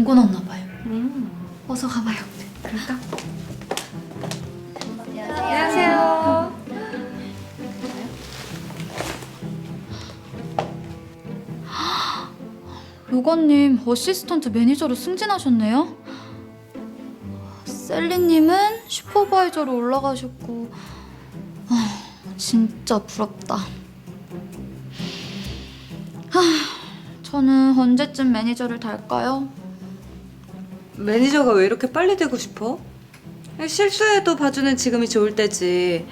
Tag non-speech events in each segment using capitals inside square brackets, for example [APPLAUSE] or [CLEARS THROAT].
공고 났나 봐요. 음. 어서 가봐요. 그럴까? 안녕하세요. [GASPS] 로건님 어시스턴트 매니저로 승진하셨네요. 셀리님은 슈퍼바이저로 올라가셨고 아, 진짜 부럽다. 하, 저는 언제쯤 매니저를 달까요? 매니저가 왜 이렇게 빨리 되고 싶어? 실수해도 봐주는 지금이 좋을 때지.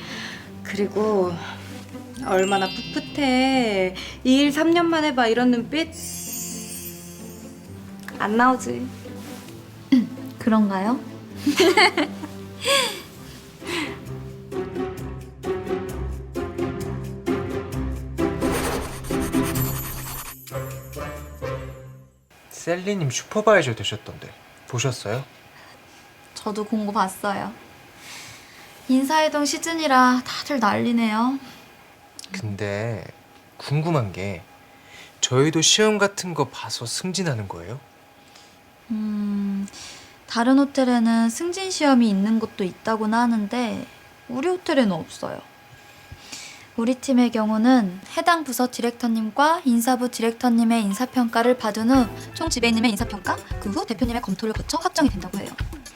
그리고 얼마나 풋풋해. 2일 3년 만에 봐 이런 눈빛? 안 나오지. [CLEARS THROAT] 그런가요? [LAUGHS] 셀리님 슈퍼바이저 되셨던데 보셨어요? 저도 공고 봤어요. 인사이동 시즌이라 다들 난리네요. 근데 궁금한 게 저희도 시험 같은 거 봐서 승진하는 거예요? 음, 다른 호텔에는 승진 시험이 있는 곳도 있다고는 하는데 우리 호텔에는 없어요. 우리 팀의 경우는 해당 부서 디렉터님과 인사부 디렉터님의 인사평가를 받은 후 총 지배인님의 인사평가, 그 후 대표님의 검토를 거쳐 확정이 된다고 해요.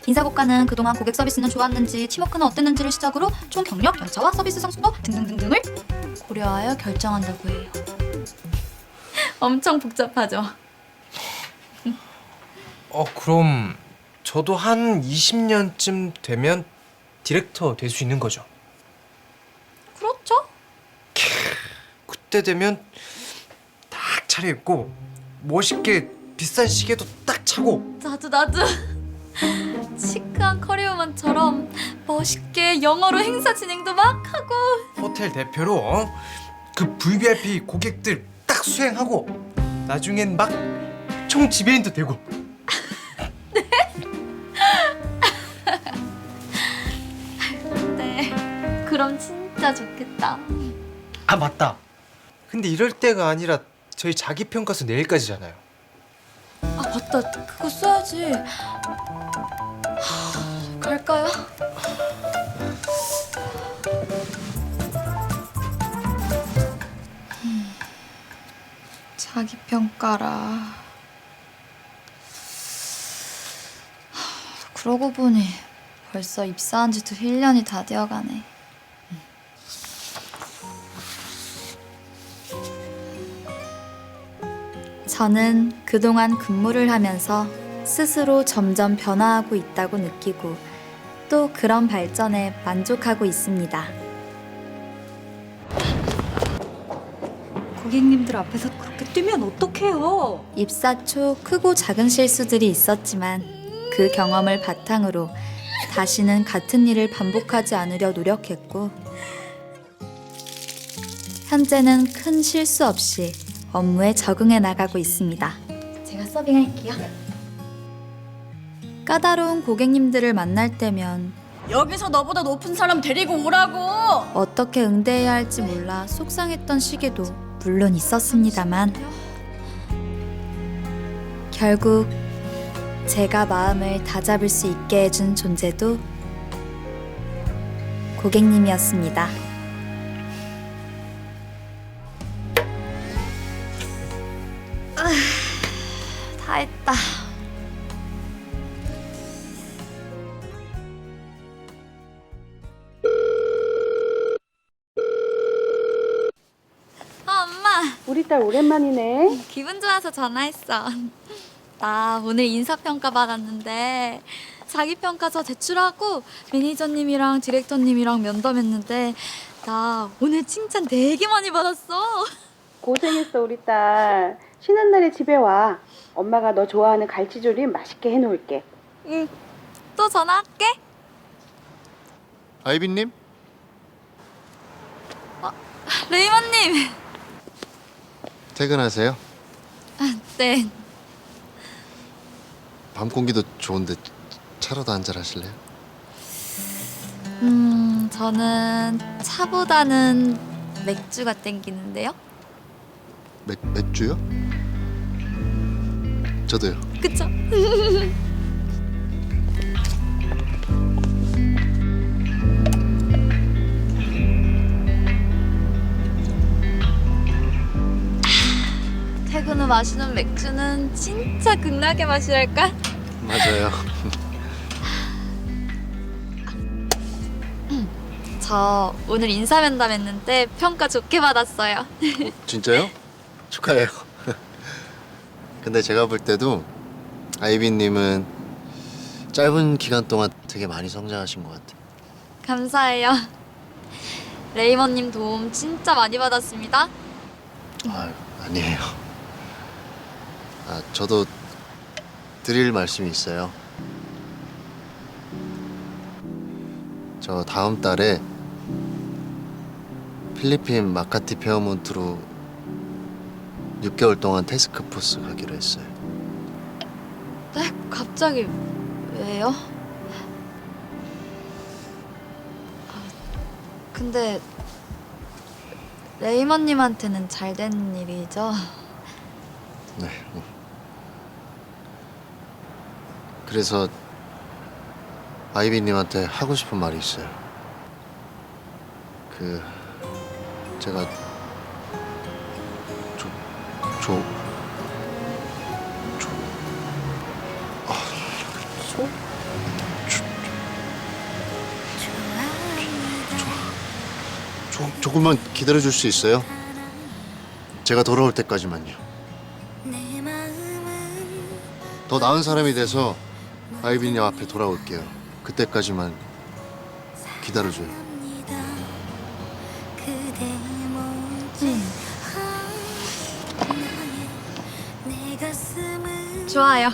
인사고과는 그동안 고객 서비스는 좋았는지 팀워크는 어땠는지를 시작으로 총 경력, 연차와 서비스 성숙도 등등등등을 고려하여 결정한다고 해요. [LAUGHS] 엄청 복잡하죠? 어 그럼 저도 한 20년쯤 되면 디렉터 될 수 있는 거죠? 그렇죠? 그때 되면 딱 차려입고 멋있게 비싼 시계도 딱 차고. 나도 나도. 시크한 커리어만처럼 멋있게 영어로 행사 진행도 막 하고. 호텔 대표로 어? 그 VVIP 고객들 딱 수행하고 나중엔 막 총 지배인도 되고. [LAUGHS] [LAUGHS] 네. 그럼 진짜 좋겠다. 아 맞다 근데 이럴 때가 아니라 저희 자기 평가서 내일까지잖아요. 아 맞다. 그거 써야지. 하, 갈까요? 음, 자기 평가라. 하, 그러고 보니 벌써 입사한 지도 1년이 다 되어가네 저는 그동안 근무를 하면서 스스로 점점 변화하고 있다고 느끼고 또 그런 발전에 만족하고 있습니다. 고객님들 앞에서 그렇게 뛰면 어떡해요? 입사 초 크고 작은 실수들이 있었지만 그 경험을 바탕으로 다시는 같은 일을 반복하지 않으려 노력했고 현재는 큰 실수 없이 업무에 적응해 나가고 있습니다. 제가 서빙할게요. 까다로운 고객님들을 만날 때면 여기서 너보다 높은 사람 데리고 오라고. 어떻게 응대해야 할지 몰라 속상했던 시기도 물론 있었습니다만 결국 제가 마음을 다잡을 수 있게 해준 존재도 고객님이었습니다. 다 했다. 아, 엄마. 우리 딸 오랜만이네. 기분 좋아서 전화했어. 나 오늘 인사평가 받았는데 자기평가서 제출하고 매니저님이랑 디렉터님이랑 면담했는데 나 오늘 칭찬 되게 많이 받았어. 고생했어 우리 딸. 쉬는 날에 집에 와. 엄마가 너 좋아하는 갈치조림 맛있게 해놓을게. 응. 또 전화할게. 아이비님? 레이먼님. 퇴근하세요? 네. 밤 공기도 좋은데 차라도 한잔 하실래요? 음, 저는 차보다는 맥주가 땡기는데요. 맥, 맥주요? 저도요. 그쵸? 퇴근 후 마시는 맥주는 진짜 극락의 맛이랄까? 맞아요. 저 오늘 인사면담 했는데 평가 좋게 받았어요. 진짜요? 축하해요. 근데 제가 볼 때도 아이비님은 짧은 기간 동안 되게 많이 성장하신 것 같아요. 감사해요. 레이먼님 도움 진짜 많이 받았습니다. 아유, 아니에요. 아, 저도 드릴 말씀이 있어요. 저 다음 달에 필리핀 마카티 페어몬트로 6개월 동안 테스크포스 가기로 했어요. 네? 갑자기 왜요? 아, 근데 레이먼님한테는 잘 된 일이죠? 네. 그래서 아이비님한테 하고 싶은 말이 있어요. 그 제가 조, 조, 조, 아, 조, 조, 조금만 기다려 줄 수 있어요? 제가 돌아올 때까지만요. 더 나은 사람이 돼서 아이비님 앞에 돌아올게요. 그때까지만 기다려줘요. 좋아요.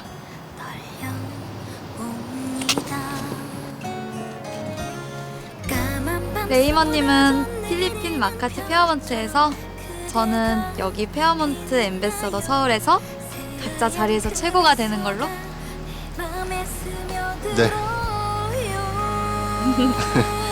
레이먼님은 필리핀 마카티 페어먼트에서 저는 여기 페어먼트 엠베서더 서울에서 각자 자리에서 최고가 되는 걸로 [LAUGHS] 네. [LAUGHS]